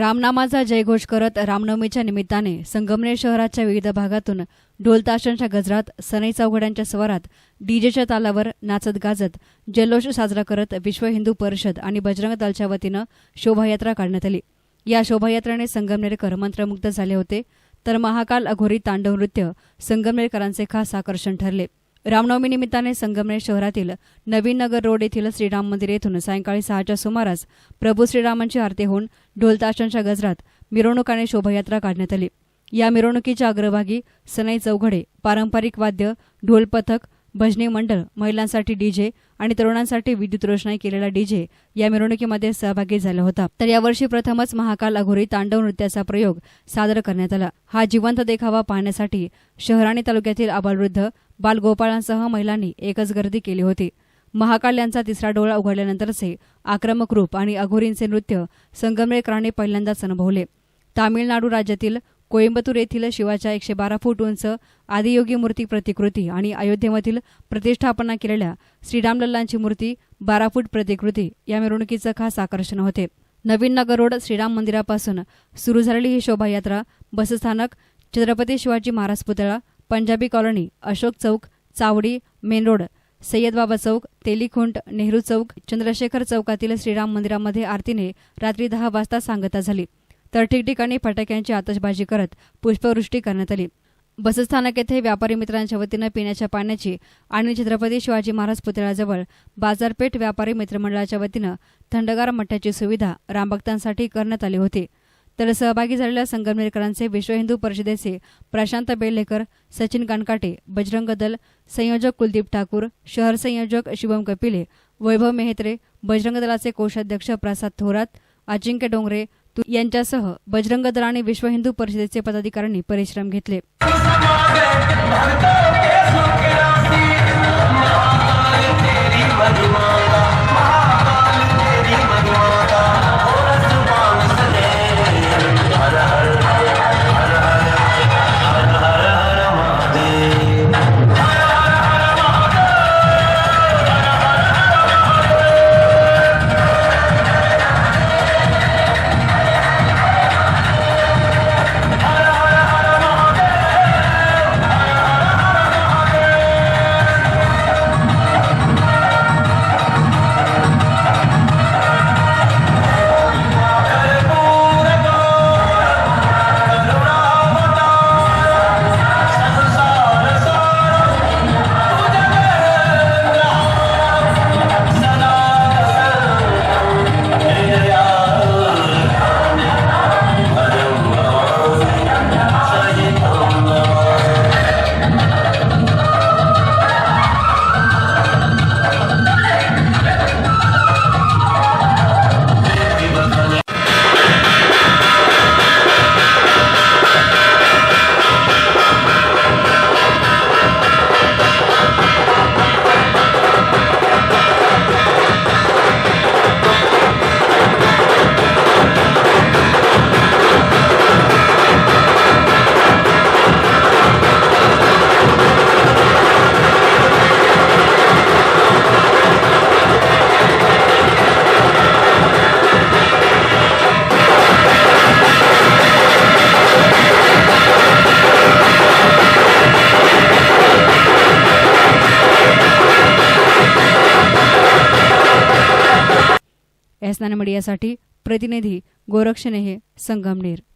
रामनामाचा जयघोष करत रामनवमीच्या निमित्ताने संगमनेर शहराच्या विविध भागातून ढोलताशांच्या गजरात सनई चौघड्यांच्या स्वरात डीजेच्या तालावर नाचत गाजत जल्लोष साजरा करत विश्व हिंदू परिषद आणि बजरंग दलच्या वतीनं शोभायात्रा काढण्यात आली. या शोभायात्रेने संगमनेरकर मंत्रमुग्ध झाले होते तर महाकाल अघोरी तांडव नृत्य संगमनेरकरांचे खास आकर्षण ठरले. रामनवमी निमित्ताने संगमनेर शहरातील नवीन नगर रोड येथील श्रीराम मंदिर येथून सायंकाळी सहाच्या सुमारास प्रभू श्रीरामांची आरती होऊन ढोलताशांच्या गजरात मिरवणूक आणि शोभायात्रा काढण्यात आली. या मिरवणुकीच्या अग्रभागी सनई चौघडे पारंपरिक वाद्य ढोल पथक भजनी मंडळ महिलांसाठी डीजे आणि तरुणांसाठी विद्युत रोषणाई केलेला डीजे या मिरवणुकीमध्ये सहभागी झाला होता. तर यावर्षी प्रथमच महाकाल अघोरी तांडव नृत्याचा प्रयोग सादर करण्यात आला. हा जिवंत देखावा पाहण्यासाठी शहर आणि तालुक्यातील आबालवृद्ध बालगोपाळांसह महिलांनी एकच गर्दी केली होती. महाकाल यांचा तिसरा डोळा उघडल्यानंतरचे आक्रमक रूप आणि अघोरींचे नृत्य संगमनेरकरांनी पहिल्यांदाच अनुभवले. तामिळनाडू राज्यातील कोइंबतूर येथील शिवाच्या एकशे बारा फूट उंच आदियोगी मूर्ती प्रतिकृती आणि अयोध्येमधील प्रतिष्ठापना केलेल्या श्रीरामलल्लांची मूर्ती बारा फूट प्रतिकृती या मिरवणुकीचं खास आकर्षण होते. नवीन नगर रोड श्रीराम मंदिरापासून सुरू झालेली ही शोभायात्रा बसस्थानक छत्रपती शिवाजी महाराज पुतळा पंजाबी कॉलनी अशोक चौक चावडी मेन रोड सय्यद बाबा चौक तेलीखुंट नेहरू चौक चंद्रशेखर चौकातील श्रीराम मंदिरामध्ये आरतीने रात्री दहा वाजता सांगता झाली. तर ठिकठिकाणी फटाक्यांची आतषबाजी करत पुष्पवृष्टी करण्यात आली. बसस्थानक येथे व्यापारी मित्रांच्या वतीनं पिण्याच्या पाण्याची आणि छत्रपती शिवाजी महाराज पुतळ्याजवळ बाजारपेठ व्यापारी मित्रमंडळाच्या वतीनं थंडगार मठ्याची सुविधा रामभक्तांसाठी करण्यात आली होती. तर सहभागी झालेल्या संगमनेरकरांचे विश्व हिंदू परिषदेचे प्रशांत बेल्लेकर सचिन कानकाटे बजरंग दल संयोजक कुलदीप ठाकूर शहर संयोजक शुभम कपिले वैभव मेहत्रे बजरंग दलाचे कोषाध्यक्ष प्रसाद थोरात अजिंक्य डोंगरे तु- यांच्यासह बजरंग दल आणि विश्व हिंदू परिषदेचे पदाधिकाऱ्यांनी परिश्रम घेतले. एस मीडियासाठी प्रतिनिधी गोरक्षनेहे संगमनेर